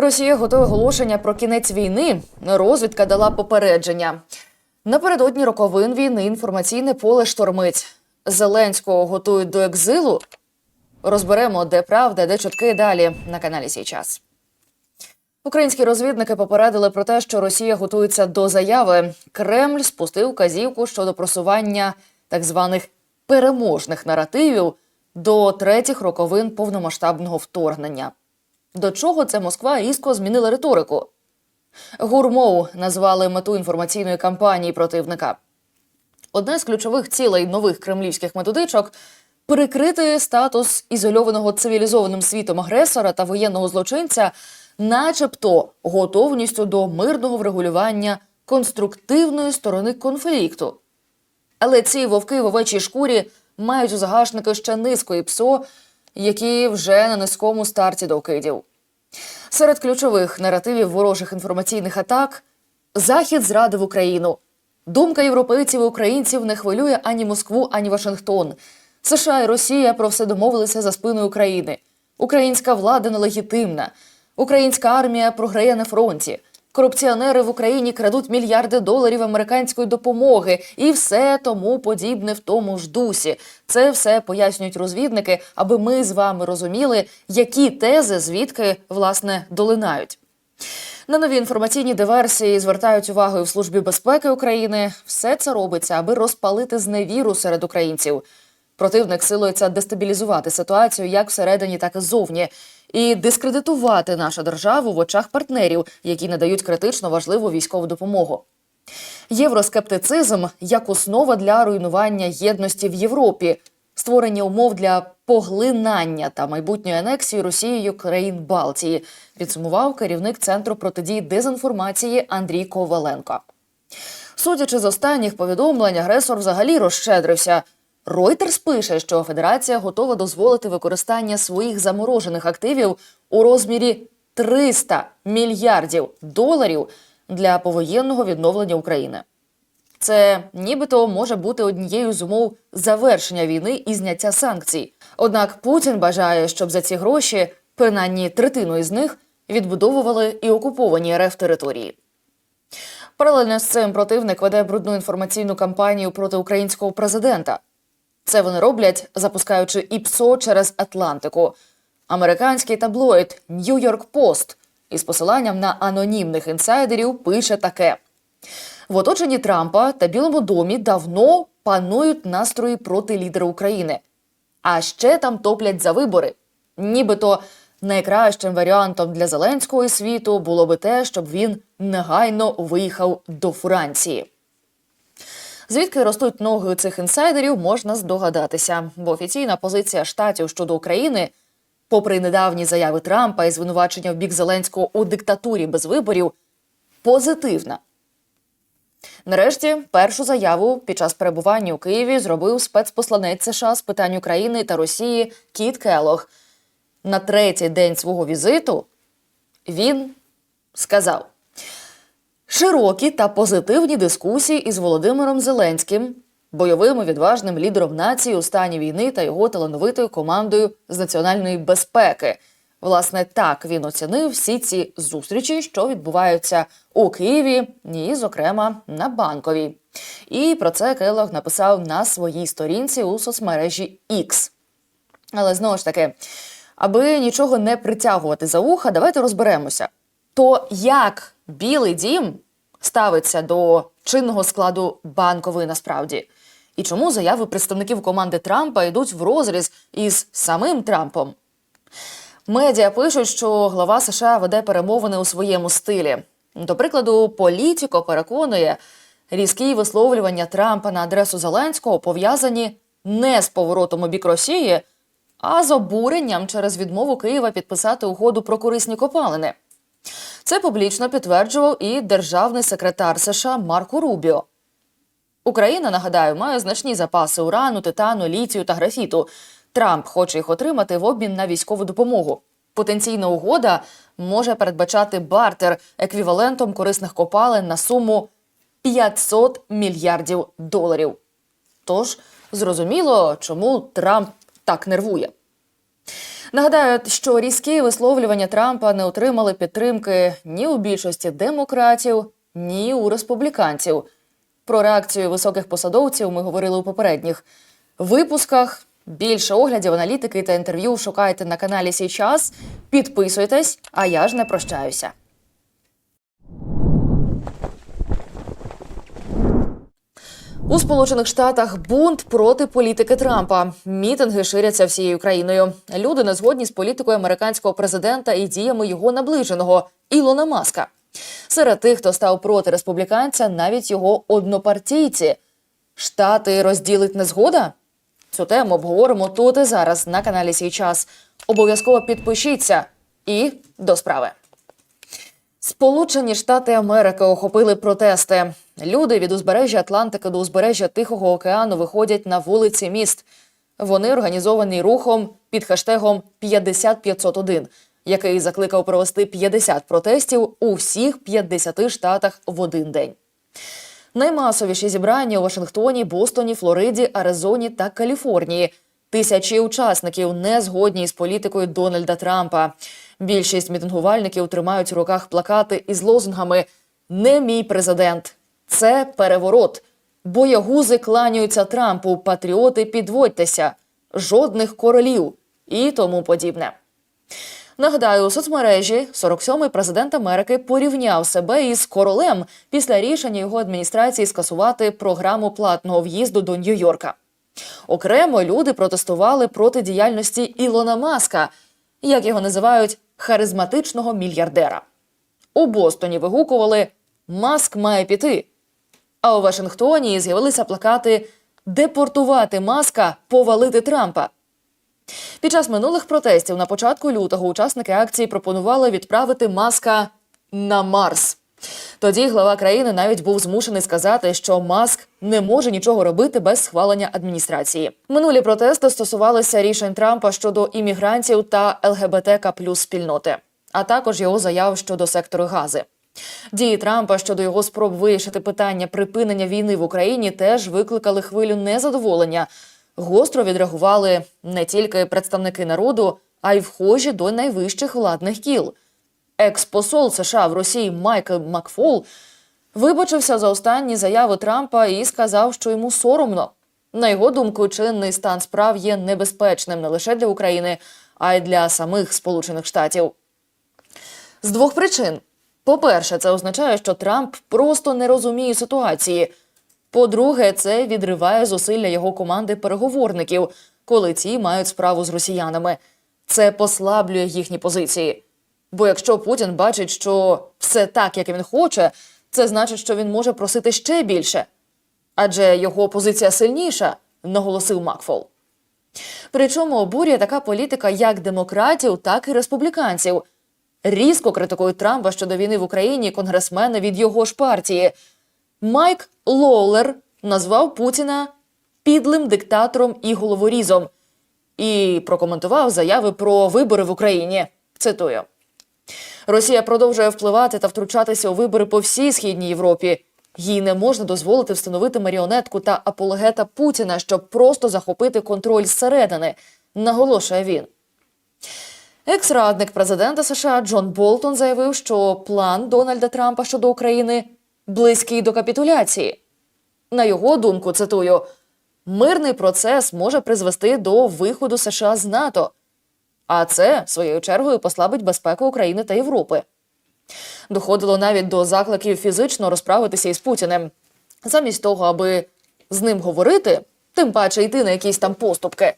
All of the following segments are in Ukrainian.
Росія готує оголошення про кінець війни. Розвідка дала попередження. Напередодні роковин війни інформаційне поле штормить. Зеленського готують до екзилу. Розберемо, де правда, де чутки далі на каналі Сій час. Українські розвідники попередили про те, що Росія готується до заяви. Кремль спустив казівку щодо просування так званих переможних наративів до третіх роковин повномасштабного вторгнення. До чого це Москва різко змінила риторику? Гурмоу назвали мету інформаційної кампанії противника. Одна з ключових цілей нових кремлівських методичок перекрити статус ізольованого цивілізованим світом агресора та воєнного злочинця, начебто готовністю до мирного врегулювання конструктивної сторони конфлікту. Але ці вовки в овечій шкурі мають у загашники ще низку і ПСО, які вже на низькому старті до кидів. Серед ключових наративів ворожих інформаційних атак Захід зрадив Україну. Думка європейців і українців не хвилює ані Москву, ані Вашингтон. США і Росія про все домовилися за спиною України. Українська влада нелегітимна. Українська армія програє на фронті. Корупціонери в Україні крадуть мільярди доларів американської допомоги і все тому подібне в тому ж дусі. Це все пояснюють розвідники, аби ми з вами розуміли, які тези звідки власне долинають. На нові інформаційні диверсії звертають увагу і в службі безпеки України. Все це робиться, аби розпалити зневіру серед українців. Противник силується дестабілізувати ситуацію як всередині, так і ззовні, і дискредитувати нашу державу в очах партнерів, які надають критично важливу військову допомогу. Євроскептицизм як основа для руйнування єдності в Європі, створення умов для поглинання та майбутньої анексії Росією країн Балтії, підсумував керівник центру протидії дезінформації Андрій Коваленко. Судячи з останніх повідомлень, агресор взагалі розщедрився. Reuters пише, що Федерація готова дозволити використання своїх заморожених активів у розмірі 300 мільярдів доларів для повоєнного відновлення України. Це нібито може бути однією з умов завершення війни і зняття санкцій. Однак Путін бажає, щоб за ці гроші, принаймні третину із них, відбудовували і окуповані РФ території. Паралельно з цим противник веде брудну інформаційну кампанію проти українського президента. Це вони роблять, запускаючи ІПСО через Атлантику. Американський таблоїд Нью-Йорк Пост із посиланням на анонімних інсайдерів пише таке: в оточенні Трампа та Білому домі давно панують настрої проти лідера України. А ще там топлять за вибори. Нібито найкращим варіантом для Зеленського світу було би те, щоб він негайно виїхав до Франції. Звідки ростуть ноги у цих інсайдерів, можна здогадатися, бо офіційна позиція штатів щодо України, попри недавні заяви Трампа і звинувачення в бік Зеленського у диктатурі без виборів, позитивна. Нарешті першу заяву під час перебування у Києві зробив спецпосланець США з питань України та Росії Кіт Келох. На третій день свого візиту він сказав. Широкі та позитивні дискусії із Володимиром Зеленським, бойовим і відважним лідером нації у стані війни та його талановитою командою з національної безпеки. Власне, так він оцінив всі ці зустрічі, що відбуваються у Києві, і, зокрема, на банковій. І про це Келлог написав на своїй сторінці у соцмережі X. Але знову ж таки, аби нічого не притягувати за вуха, давайте розберемося. То як Білий дім ставиться до чинного складу банкової насправді? І чому заяви представників команди Трампа йдуть в розріз із самим Трампом? Медіа пишуть, що глава США веде перемовини у своєму стилі. До прикладу, політико переконує, різкі висловлювання Трампа на адресу Зеленського пов'язані не з поворотом у бік Росії, а з обуренням через відмову Києва підписати угоду про корисні копалини. Це публічно підтверджував і державний секретар США Марко Рубіо. Україна, нагадаю, має значні запаси урану, титану, літію та графіту. Трамп хоче їх отримати в обмін на військову допомогу. Потенційна угода може передбачати бартер еквівалентом корисних копалин на суму 500 мільярдів доларів. Тож зрозуміло, чому Трамп так нервує. Нагадаю, що різкі висловлювання Трампа не отримали підтримки ні у більшості демократів, ні у республіканців. Про реакцію високих посадовців ми говорили у попередніх випусках. Більше оглядів, аналітики та інтерв'ю шукайте на каналі Сій час. Підписуйтесь, а я ж не прощаюся. У Сполучених Штатах бунт проти політики Трампа. Мітинги ширяться всією країною. Люди не згодні з політикою американського президента і діями його наближеного Ілона Маска. Серед тих, хто став проти республіканця, навіть його однопартійці. Штати розділить незгода? Цю тему обговоримо тут і зараз на каналі Сій час. Обов'язково підпишіться і до справи. Сполучені Штати Америки охопили протести. Люди від узбережжя Атлантики до узбережжя Тихого океану виходять на вулиці міст. Вони організовані рухом під хештегом 50501, який закликав провести 50 протестів у всіх 50 штатах в один день. Наймасовіші зібрання у Вашингтоні, Бостоні, Флориді, Аризоні та Каліфорнії. Тисячі учасників не згодні з політикою Дональда Трампа. Більшість мітингувальників тримають у руках плакати із лозунгами Не мій президент, це переворот. Боягузи кланяються Трампу, патріоти підводьтеся, жодних королів і тому подібне. Нагадаю, у соцмережі 47-й президент Америки порівняв себе із королем після рішення його адміністрації скасувати програму платного в'їзду до Нью-Йорка. Окремо люди протестували проти діяльності Ілона Маска, як його називають харизматичного мільярдера. У Бостоні вигукували Маск має піти. А у Вашингтоні з'явилися плакати Депортувати маска, повалити Трампа. Під час минулих протестів на початку лютого учасники акції пропонували відправити маска на Марс. Тоді глава країни навіть був змушений сказати, що Маск не може нічого робити без схвалення адміністрації. Минулі протести стосувалися рішень Трампа щодо іммігрантів та ЛГБТК плюс спільноти, а також його заяв щодо сектору Гази. Дії Трампа щодо його спроб вирішити питання припинення війни в Україні теж викликали хвилю незадоволення. Гостро відреагували не тільки представники народу, а й вхожі до найвищих владних кіл. Експосол США в Росії Майкл Макфол вибачився за останні заяви Трампа і сказав, що йому соромно. На його думку, чинний стан справ є небезпечним не лише для України, а й для самих Сполучених Штатів. З двох причин: по-перше, це означає, що Трамп просто не розуміє ситуації. По-друге, це відриває зусилля його команди переговорників, коли ті мають справу з росіянами. Це послаблює їхні позиції. Бо якщо Путін бачить, що все так, як він хоче, це значить, що він може просити ще більше. Адже його позиція сильніша, наголосив Макфол. Причому обурює така політика як демократів, так і республіканців. Різко критикують Трампа щодо війни в Україні конгресмени від його ж партії. Майк Лоулер назвав Путіна підлим диктатором і головорізом і прокоментував заяви про вибори в Україні. Цитую. Росія продовжує впливати та втручатися у вибори по всій східній Європі. Їй не можна дозволити встановити маріонетку та апологета Путіна, щоб просто захопити контроль зсередини, наголошує він. Екс-радник президента США Джон Болтон заявив, що план Дональда Трампа щодо України близький до капітуляції. На його думку, цитую, мирний процес може призвести до виходу США з НАТО, а це своєю чергою послабить безпеку України та Європи. Доходило навіть до закликів фізично розправитися із Путіним. Замість того, аби з ним говорити, тим паче йти на якісь там поступки.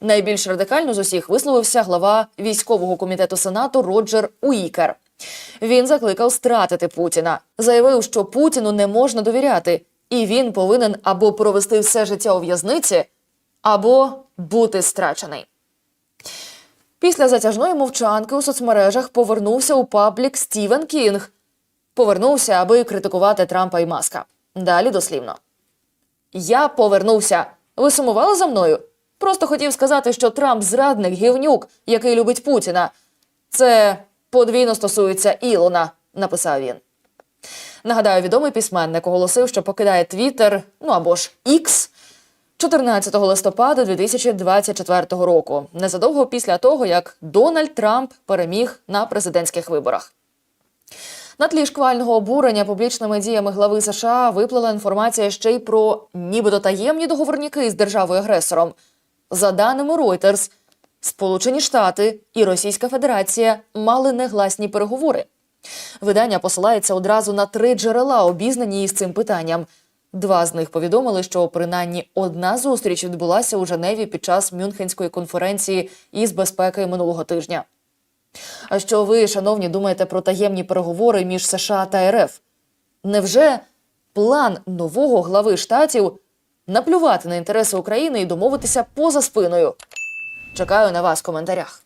Найбільш радикально з усіх висловився глава військового комітету Сенату Роджер Уікер. Він закликав стратити Путіна, заявив, що Путіну не можна довіряти, і він повинен або провести все життя у в'язниці, або бути страчений. Після затяжної мовчанки у соцмережах повернувся у паблік Стівен Кінг. Повернувся, аби критикувати Трампа і Маска. Далі дослівно. Я повернувся. Ви сумували за мною? Просто хотів сказати, що Трамп зрадник гівнюк, який любить Путіна. Це подвійно стосується Ілона, написав він. Нагадаю, відомий письменник оголосив, що покидає Твіттер, ну або ж Ікс, 14 листопада 2024 року, незадовго після того, як Дональд Трамп переміг на президентських виборах. На тлі шквального обурення публічними діями глави США виплила інформація ще й про нібито таємні договорняки з державою-агресором. За даними Reuters, Сполучені Штати і Російська Федерація мали негласні переговори. Видання посилається одразу на три джерела, обізнані із цим питанням. Два з них повідомили, що принаймні одна зустріч відбулася у Женеві під час Мюнхенської конференції із безпеки минулого тижня. А що ви, шановні, думаєте про таємні переговори між США та РФ? Невже план нового глави штатів наплювати на інтереси України і домовитися поза спиною? Чекаю на вас в коментарях.